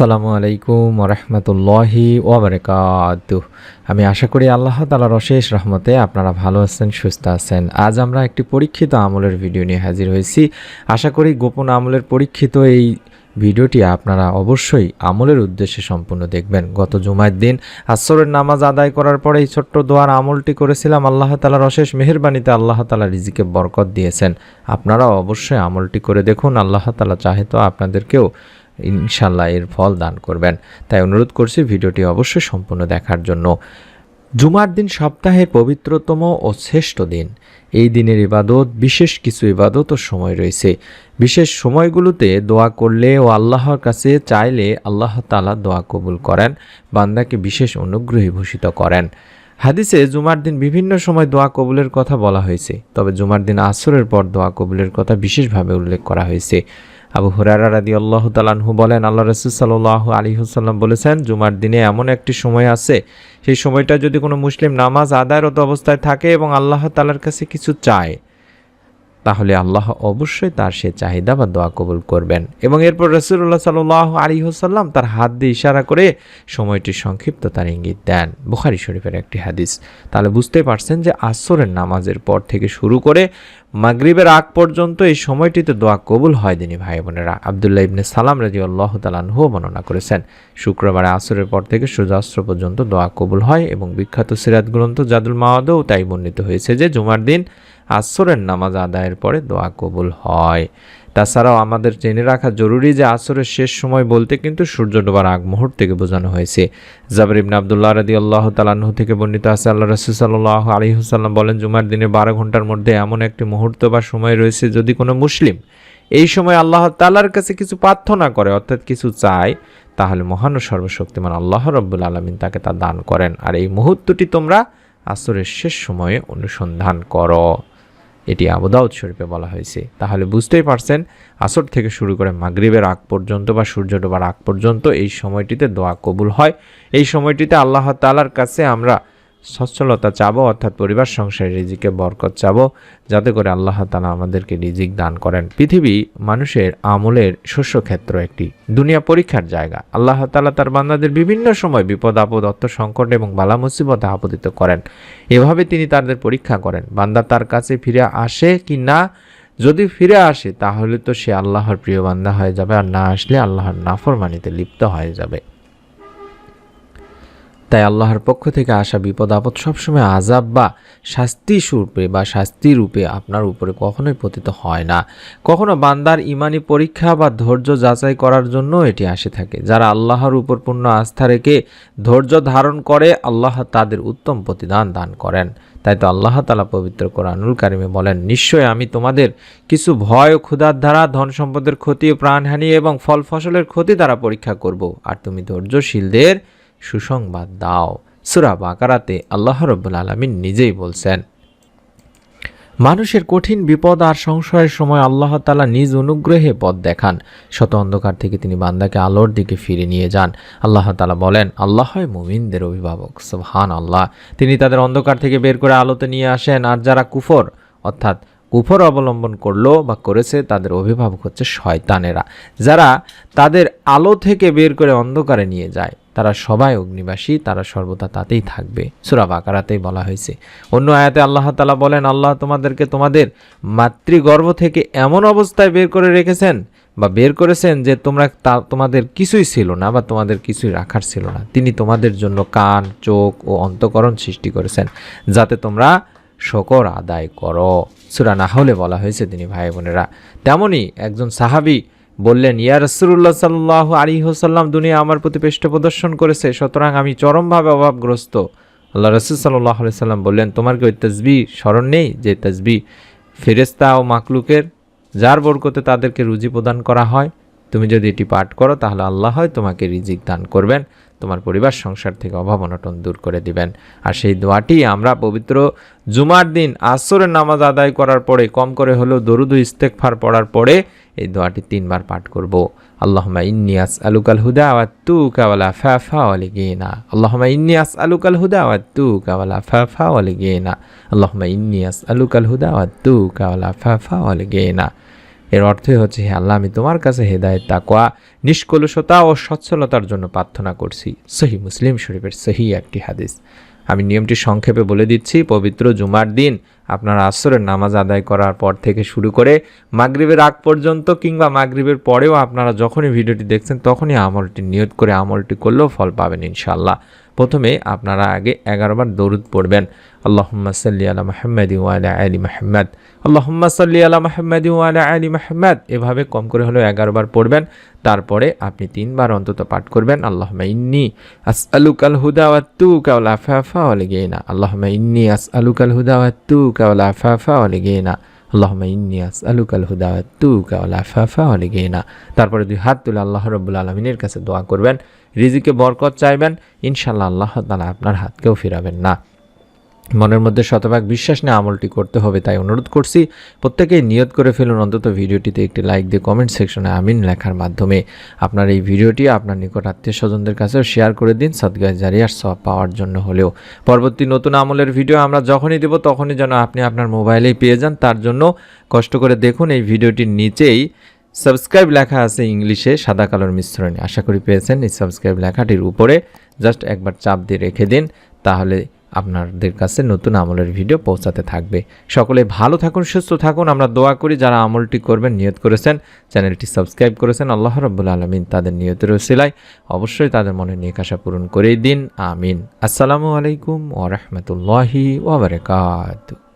আসসালামু আলাইকুম রহমতুল্লাহি ওবরাকাত। আমি আশা করি আল্লাহ তালার অশেষ রহমতে আপনারা ভালো আছেন, সুস্থ আছেন। আজ আমরা একটি পরীক্ষিত আমলের ভিডিও নিয়ে হাজির হয়েছি। আশা করি গোপন আমলের পরীক্ষিত এই ভিডিওটি আপনারা অবশ্যই আমলের উদ্দেশ্যে সম্পূর্ণ দেখবেন। গত জুমার দিন আসরের নামাজ আদায় করার পরে এই ছোট্ট দোয়ার আমলটি করেছিলাম। আল্লাহ তালার অশেষ মেহেরবানিতে আল্লাহ তালা রিজিকে বরকত দিয়েছেন। আপনারা অবশ্যই আমলটি করে দেখুন। আল্লাহ তালা চাহে তো আপনাদেরকেও ইনশাল্লাহ এর ফল দান করবেন। তাই অনুরোধ করছি ভিডিওটি অবশ্যই সম্পূর্ণ দেখার জন্য। জুমার দিন সপ্তাহের পবিত্রতম ও শ্রেষ্ঠ দিন। এই দিনের ইবাদত, বিশেষ কিছু ইবাদত ও সময় রয়েছে। বিশেষ সময়গুলোতে দোয়া করলে ও আল্লাহর কাছে চাইলে আল্লাহ তালা দোয়া কবুল করেন, বান্দাকে বিশেষ অনুগ্রহী ভূষিত করেন। হাদিসে জুমার দিন বিভিন্ন সময় দোয়া কবুলের কথা বলা হয়েছে, তবে জুমার দিন আসরের পর দোয়া কবুলের কথা বিশেষভাবে উল্লেখ করা হয়েছে। আবু হুরারা রাদি আল্লাহ তালানহু বলেন, আল্লাহ রসুল সাল্লাহ আলী হুসাল্লাম বলেছেন, জুমার দিনে এমন একটি সময় আছে, সেই সময়টা যদি কোনো মুসলিম নামাজ আদায়রত অবস্থায় থাকে এবং আল্লাহ তালার কাছে কিছু চায়, তাহলে আল্লাহ অবশ্যই তার সে চাহিদা বা দোয়া কবুল করবেন। এবং এরপর রসুল্লাহ সাল্লাহ আলী হুসাল্লাম তার হাত দিয়ে ইশারা করে সময়টি সংক্ষিপ্ত তার ইঙ্গিত দেন। বুখারি শরীফের একটি হাদিস। তাহলে বুঝতে পারছেন যে আসরের নামাজের পর থেকে শুরু করে মাগরিবের আগ পর্যন্ত এই সময়টিতে দোয়া কবুল হয় দিনী ভাই বোনেরা। আবদুল্লাহ ইবনে সালাম রাজি আল্লাহ তালানহু বর্ণনা করেছেন, শুক্রবারে আসরের পর থেকে সূর্যাস্ত্র পর্যন্ত দোয়া কবুল হয় এবং বিখ্যাত সিরাত গ্রন্থ জাদুল মাওয়াদও তাই বর্ণিত হয়েছে যে, জুমার দিন আসরের নামাজ আদায়ের পরে দোয়া কবুল হয়। তাছাড়াও আমাদের জেনে রাখা জরুরি যে আসরের শেষ সময় বলতে কিন্তু সূর্য ডোবার আগ মুহূর্ত বোঝানো হয়েছে। জাবর ইবনে আবদুল্লাহ রাদি আল্লাহ তালাহ থেকে বর্ণিত আছে, আল্লাহ রসুল সাল্লাহ আলী হুসাল্লাম বলেন, জুমার দিনে বারো ঘণ্টার মধ্যে এমন একটি মুহূর্ত বা সময় রয়েছে যদি কোনো মুসলিম এই সময় আল্লাহ তালার কাছে কিছু প্রার্থনা করে, অর্থাৎ কিছু চায়, তাহলে মহান সর্বশক্তিমান আল্লাহ রব্বুল আলমিন তাকে তা দান করেন। আর এই মুহূর্তটি তোমরা আসরের শেষ সময়ে অনুসন্ধান করো। এটি আবুদাউদ শরীফে বলা হয়েছে। তাহলে বুঝতেই পারছেন, আসর থেকে শুরু করে মাগরীবের আগ পর্যন্ত বা সূর্য ডোবার আগ পর্যন্ত এই সময়টিতে দোয়া কবুল হয়। এই সময়টিতে আল্লাহ তালার কাছে আমরা সচ্ছলতা চাব, অর্থাৎ পরিবার সংসারে রিজিকে বরকত চাবো, যাতে করে আল্লাহ তালা আমাদেরকে রিজিক দান করেন। পৃথিবী মানুষের আমলের শস্যক্ষেত্র একটি দুনিয়া পরীক্ষার জায়গা। আল্লাহ তালা তার বান্দাদের বিভিন্ন সময় বিপদ, আপদ, অর্থ সংকট এবং বালা মুসিবতে আপতিত করেন। এভাবে তিনি তাদের পরীক্ষা করেন, বান্দা তার কাছে ফিরে আসে কি না? যদি ফিরে আসে, তাহলে তো সে আল্লাহর প্রিয় বান্দা হয়ে যাবে, আর না আসলে আল্লাহর নাফরমানিতে লিপ্ত হয়ে যাবে। তাই আল্লাহর পক্ষ থেকে আসা বিপদ আপদ সবসময় আজাব বা শাস্তি স্বরূপে বা শাস্তি রূপে আপনার উপরে কখনোই পতিত হয় না। কখনো বান্দার ইমানি পরীক্ষা বা ধৈর্য যাচাই করার জন্য এটি আসে থাকে। যারা আল্লাহর উপর পূর্ণ আস্থা রেখে ধৈর্য ধারণ করে, আল্লাহ তাদের উত্তম প্রতিদান দান করেন। তাই তো আল্লাহ তালা পবিত্র কোরআনুল কারিমে বলেন, নিশ্চয় আমি তোমাদের কিছু ভয় ও ক্ষুধার দ্বারা, ধন সম্পদের ক্ষতি ও প্রাণহানি এবং ফল ফসলের ক্ষতি দ্বারা পরীক্ষা করব। আর তুমি ধৈর্যশীলদের সুসংবাদ দাও। সুরা বাকারাতে আল্লাহ রব্বুল আলমিন নিজেই বলছেন, মানুষের কঠিন বিপদ আর সংশয়ের সময় আল্লাহ তালা নিজ অনুগ্রহে পথ দেখান। শত অন্ধকার থেকে তিনি বান্দাকে আলোর দিকে ফিরে নিয়ে যান। আল্লাহ তালা বলেন, আল্লাহ মুমিনদের অভিভাবক সুবহান আল্লাহ তিনি তাদের অন্ধকার থেকে বের করে আলোতে নিয়ে আসেন, আর যারা কুফর, অর্থাৎ কুফর অবলম্বন করল বা করেছে, তাদের অভিভাবক হচ্ছে শয়তানেরা। যারা তাদের আলো থেকে বের করে অন্ধকারে নিয়ে যায় তারা সবাই অগ্নিবাসী, তারা সর্বদা তাতেই থাকবে। সুরা বাকারাতেই বলা হয়েছে। অন্য আয়াতে আল্লাহ তালা বলেন, আল্লাহ তোমাদেরকে তোমাদের মাতৃগর্ভ থেকে এমন অবস্থায় বের করে রেখেছেন বা বের করেছেন যে তোমরা তা, তোমাদের কিছুই ছিল না বা তোমাদের কিছুই রাখার ছিল না। তিনি তোমাদের জন্য কান, চোখ ও অন্তকরণ সৃষ্টি করেছেন, যাতে তোমরা শকর আদায় করো। সুরা না হলে বলা হয়েছে, তিনি ভাই বোনেরা তেমনই একজন সাহাবি বললেন, ইয়া রসুল্লাহ সাল্লাহ আলী হোসাল্লাম দুনিয়া আমার প্রতি পৃষ্ঠ প্রদর্শন করেছে, সুতরাং আমি চরমভাবে অভাবগ্রস্ত। আল্লাহ রসুল সাল্লাহ আলি সাল্লাম বললেন, তোমার কি ওই তসবি স্মরণ নেই যে তসবি ফেরেস্তা ও মাকলুকের যার বরকতে তাদেরকে রুজি প্রদান করা হয়? তুমি যদি এটি পাঠ করো, তাহলে আল্লাহ হয় তোমাকে রিজিক দান করবেন। তোমার পরিবার, সংসার থেকে অভাব, অনটন দূর করে দিবেন। আর সেই দোয়াটি আমরা পবিত্র জুমার দিন আসরের নামাজ আদায় করার পরে, কম করে হলেও দরুদ ইস্তেকফার পড়ার পরে এই দোয়াটি তিনবার পাঠ করব। আল্লাহমা ইন্নিয়াস আলুকাল হুদা আওয়াত তু কাওয়ালা ফা ফা ওয়ালি গেনা। আল্লাহমা ইন্নিয়াস আলুকাল হুদা আওয়াত তু কাওয়ালা ফা ফা ওয়ালি গেনা। আল্লাহমা ইন্নিয়াস আলুকাল হুদা আওয়াত তু কাওয়ালা ফা ফা ওয়ালি গেনা। এর অর্থই হচ্ছে, হে আল্লাহ, আমি তোমার কাছে হেদায়ত তাকোয়া নিষ্কলুষতা ও সচ্ছলতার জন্য প্রার্থনা করছি। সহি মুসলিম শরীফের সহি একটি হাদিস। আমি নিয়মটি সংক্ষেপে বলে দিচ্ছি, পবিত্র জুমার দিন আপনার আসরের নামাজ আদায় করার পর থেকে শুরু করে মাগরিবের আগ পর্যন্ত কিংবা মাগরিবের পরেও আপনারা যখনই ভিডিওটি দেখছেন, তখনই আমলটি নিয়ত করে আমলটি করলেও ফল পাবেন ইনশাল্লাহ প্রথমে আপনারা আগে এগারোবার দরুদ পড়বেন। আল্লাহুম্মা সাল্লি আলা মাহমদ ওয়ালা আলি মাহমদ আল্লাহুম্মা সাল্লি আলা মাহমদ ওয়ালা আলি মাহমদ এভাবে কম করে হলেও এগারোবার পড়বেন। তারপরে আপনি তিনবার অন্তত পাঠ করবেন। আল্লাহুম্মা ইন্নি আসআলুকাল হুদা ওয়া তুকা ওয়াল আফাফা ওয়া লিগিনা। আল্লাহুম্মা ইন্নি আসআলুকাল হুদা ওয়া তুকা ওয়াল আফাফা ওয়া লিগিনা। আল্লাহুম্মা ইন্নি আসআলুকাল হুদা ওয়া তুকা ওয়াল আফাফা ওয়া লিগিনা তারপরে দুই হাত তুলে আল্লাহ রব্বুল আলমিনের কাছে দোয়া করবেন। রিজিকে বরকত চাইবেন। ইনশাল্লাহ আল্লাহ তালা আপনার হাতকেও ফিরাবেন না। মনের মধ্যে শতভাগ বিশ্বাস নিয়ে আমলটি করতে হবে তাই অনুরোধ করছি প্রত্যেকেই নিয়ত করে ফেলুন, অন্তত ভিডিওটিতে একটি লাইক দিয়ে কমেন্ট সেকশনে আমিন লেখার মাধ্যমে। আপনার এই ভিডিওটি আপনার নিকট আত্মীয় স্বজনদের কাছেও শেয়ার করে দিন, সদগায় জারিয়ার সব পাওয়ার জন্য হলেও। পরবর্তী নতুন আমলের ভিডিও আমরা যখনই দেব, তখনই যেন আপনি আপনার মোবাইলেই পেয়ে যান। তার জন্য কষ্ট করে দেখুন, এই ভিডিওটির নিচেই সাবস্ক্রাইব লেখা আছে ইংলিশে, সাদা কালোর মিশ্রণে। আশা করি পেয়েছেন, এই সাবস্ক্রাইব লেখাটির উপরে জাস্ট একবার চাপ দিয়ে রেখে দিন, তাহলে আপনাদের কাছে নতুন আমলের ভিডিও পৌঁছাতে থাকবে। সকলে ভালো থাকুন, সুস্থ থাকুন। আমরা দোয়া করি, যারা আমলটি করবেন, নিয়ত করেছেন, চ্যানেলটি সাবস্ক্রাইব করেছেন, আল্লাহ রব্বুল আলমিন তাদের নিয়তের ওসিলায় অবশ্যই তাদের মনে নিকাশা পূরণ করেই দিন। আমিন। আসসালামু আলাইকুম ওরহমতুল্লাহি ওবরাকাতু